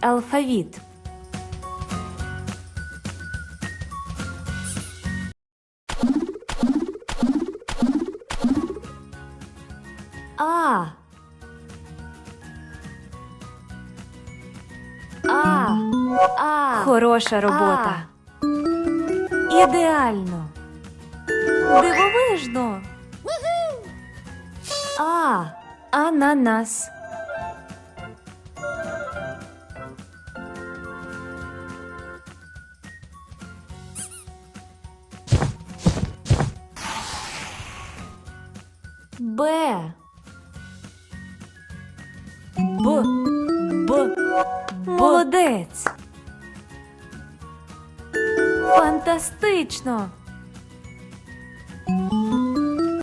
Алфавіт. А. А. А. Хороша робота. Ідеально. Дивовижно. А. Ананас. Фантастично.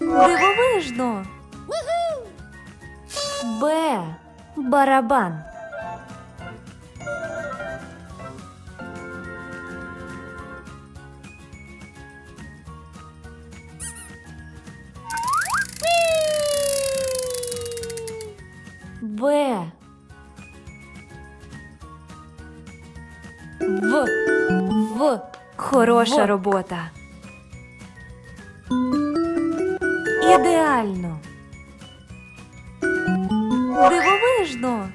Дивовижно. Б. Барабан. Хороша Вот. робота. Ідеально. Дивовижно.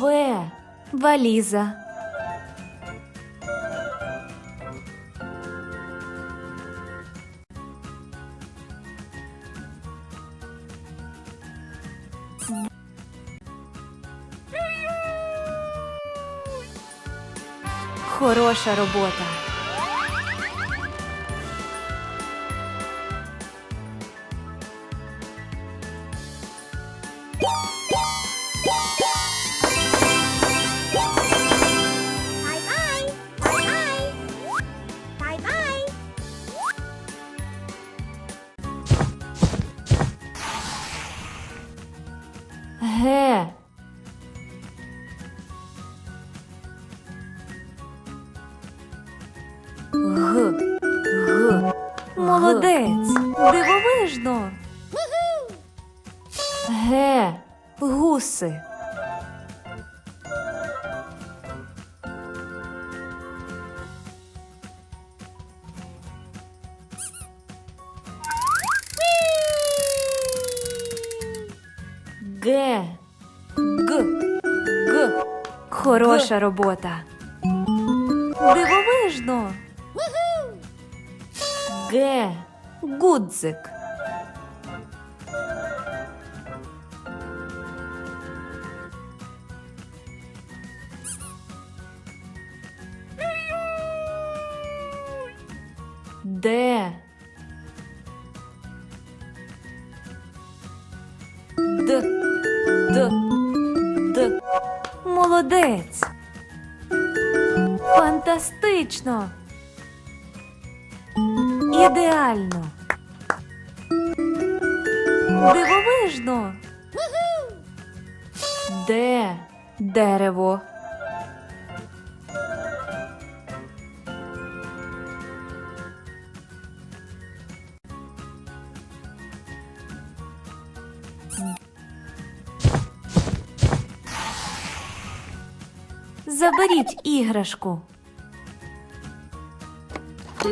В. Валіза. Хороша робота. Г. Г. Г. Хороша робота. Дивовижно. Г. Гудзик. Ідеально. Дивовижно. Де дерево? Заберіть іграшку. Е.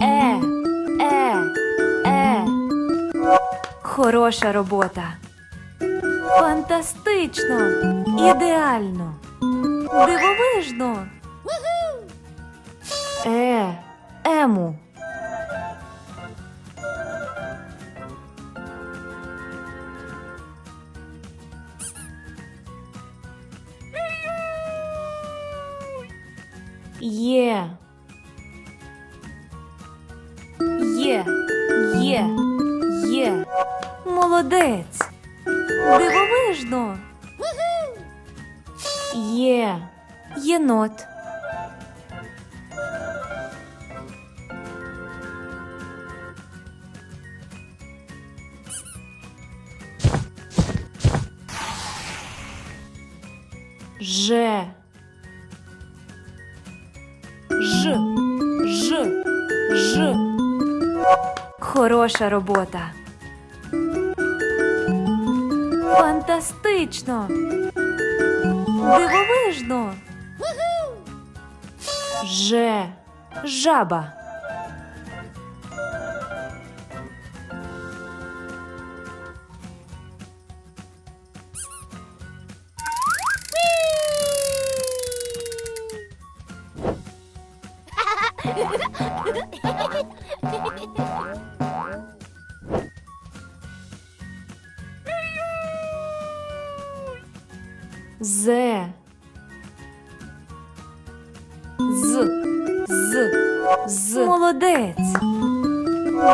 Е. Е. Хороша робота. Фантастично. Ідеально. Дивовижно. Е. Ему. Є. Є. Є. Є. Молодець. Дивовижно. Є. Єнот. Хороша робота. Фантастично. Дивовижно. Же Жаба. З. З. Молодець.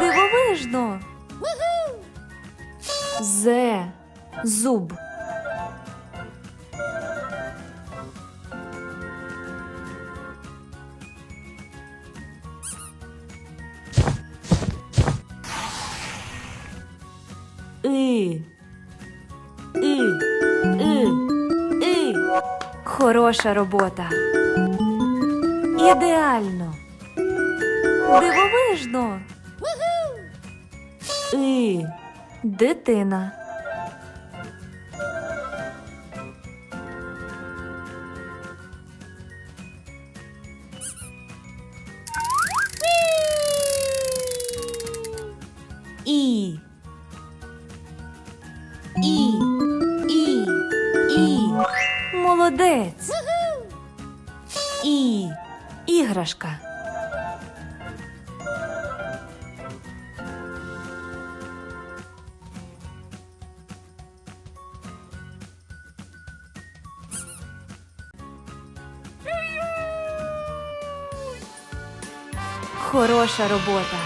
Дивовижно. З. Зуб. И. И. И. І. Хороша робота. Ідеально. Дивовижно. І. Дитина. Хороша робота.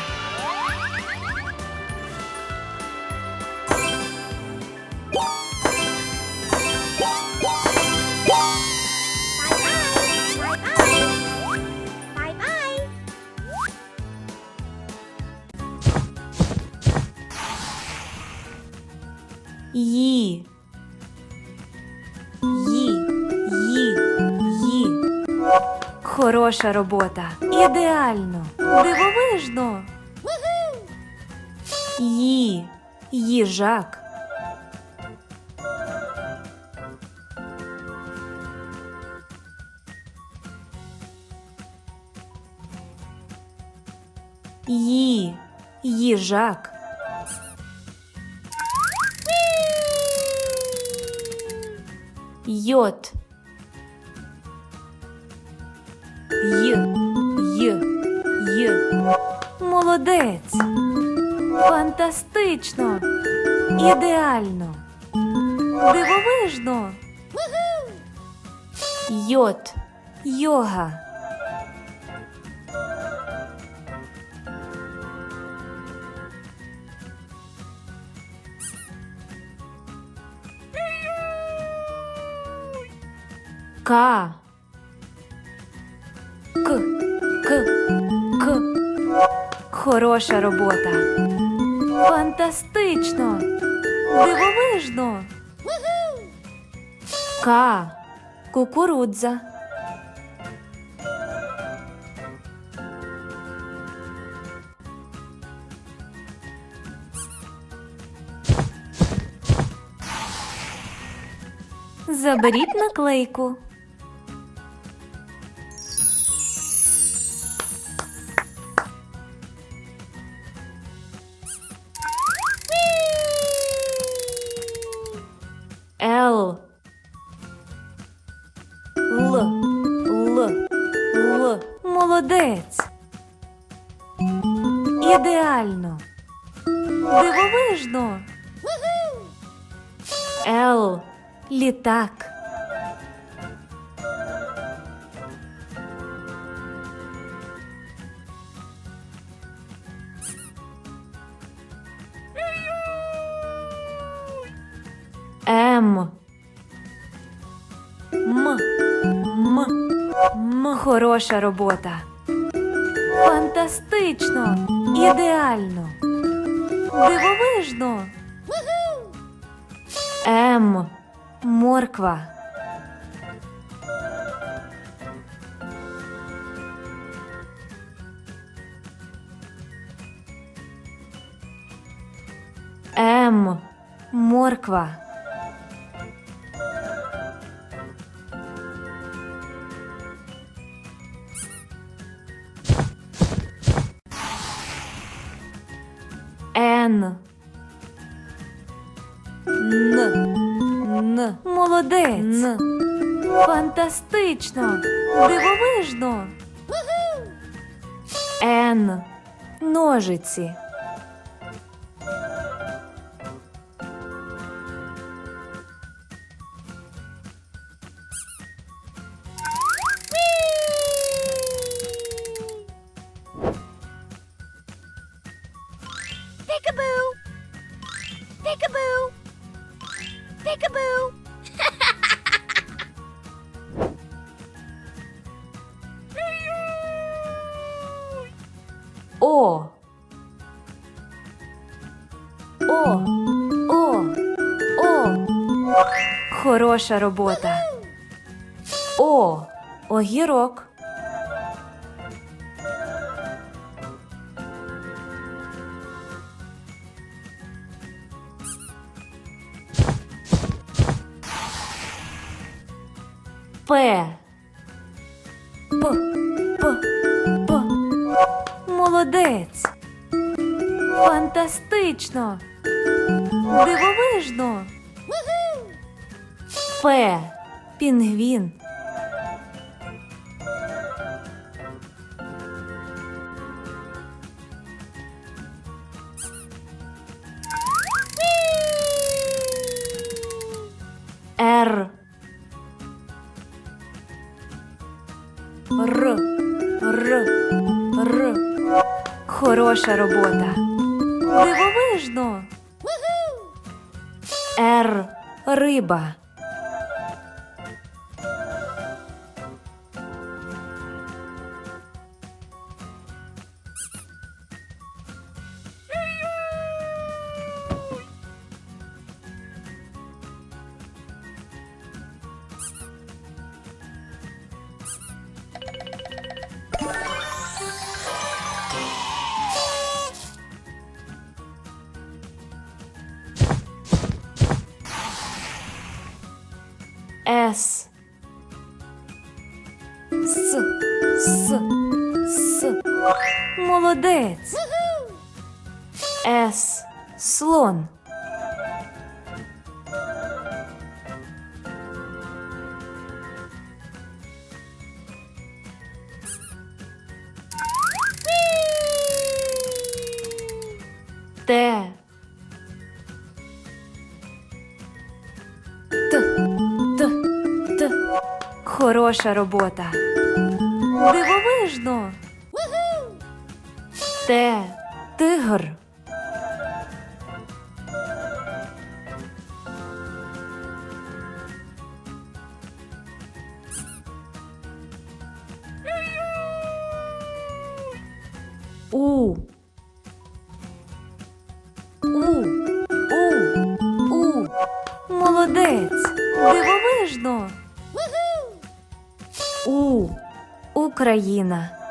Ї. Ї. Ї. Ї. Хороша робота. Ідеально. Дивовижно. Ї. Їжак. Ї. Їжак. Йод. Й. Молодець. Фантастично. Ідеально. Дивовижно. Йод. Йога. К. Хороша робота. Фантастично. Дивовижно. К. Кукурудза. Заберіть наклейку. Л. Літак. М. М. М. М. Хороша робота. Фантастично. Ідеально. Дивовижно. М. Морква. М. Морква. Фантастично. Дивовижно. Н. Ножиці. Хороша робота. О. Огірок. П. П. П. П. Молодець. Фантастично. Дивовижно. П. Пінгвін. Р. Р. Р. Р. Хороша робота. Дивовижно. Р. Риба. Молодець. С. Слон. Т. Т. Т. Т. Хороша робота. Дивовижно. Т. Тигр. У. У. У. У. Молодець. Дивовижно. У. Україна.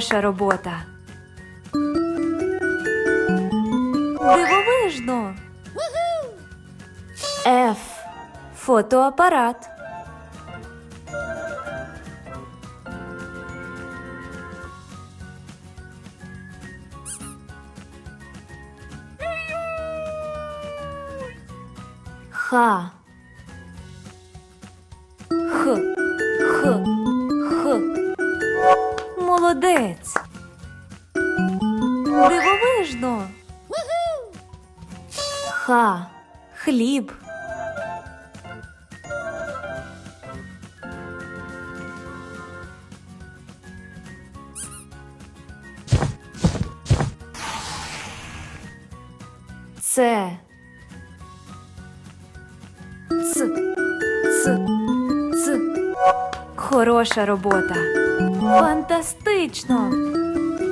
Хороша робота. Дивовижно. Ф. Фотоапарат. Х. Молодець. Дивовижно. Ха. Хліб. Це. Ц. Хороша робота. Фантастично.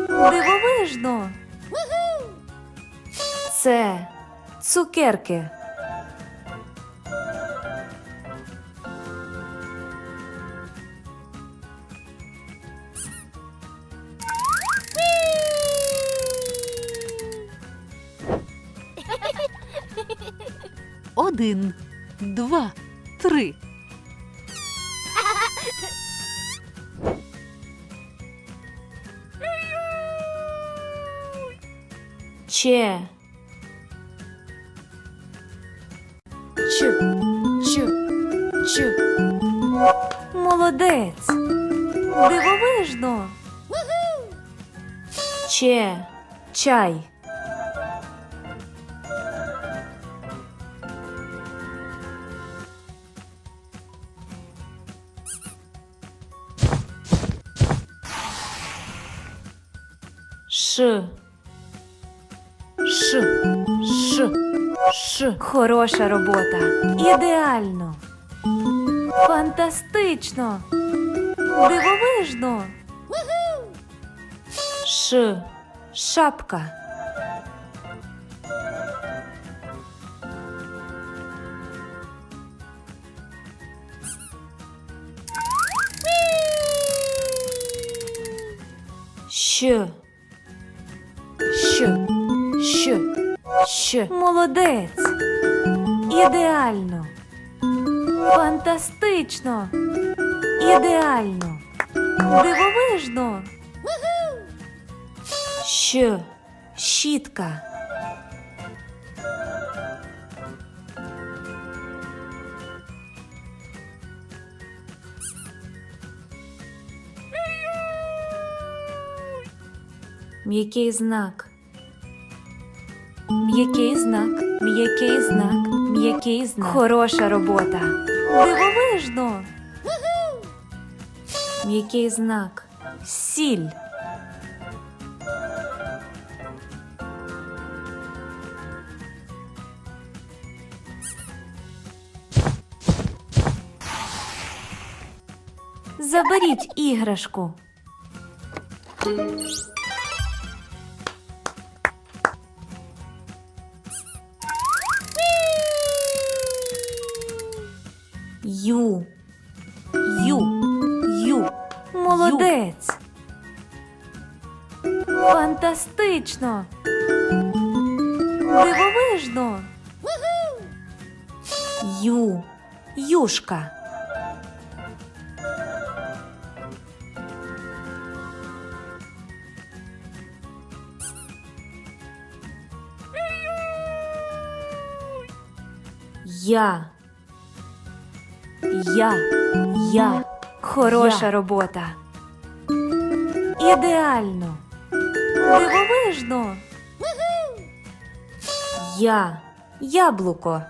Дивовижно. Це цукерки. Че. Ч. Ч. Ч. Молодець. Дивовижно. Че. Чай. Хороша робота. Ідеально. Фантастично. Дивовижно. Ш. Шапка. Щ. Щ. Щ. Щ. Молодець. Ідеально. Фантастично. Ідеально. Дивовижно. Щ. Щітка. М'який знак. М'який знак, м'який знак, м'який знак. Хороша робота. Дивовижно. М'який знак. Сіль. Заберіть іграшку. Фантастично. Дивовижно. Ю. Юшка. Я. Я. Я. Хороша Я. робота. Ідеально. Дивовижно. Я. Яблуко.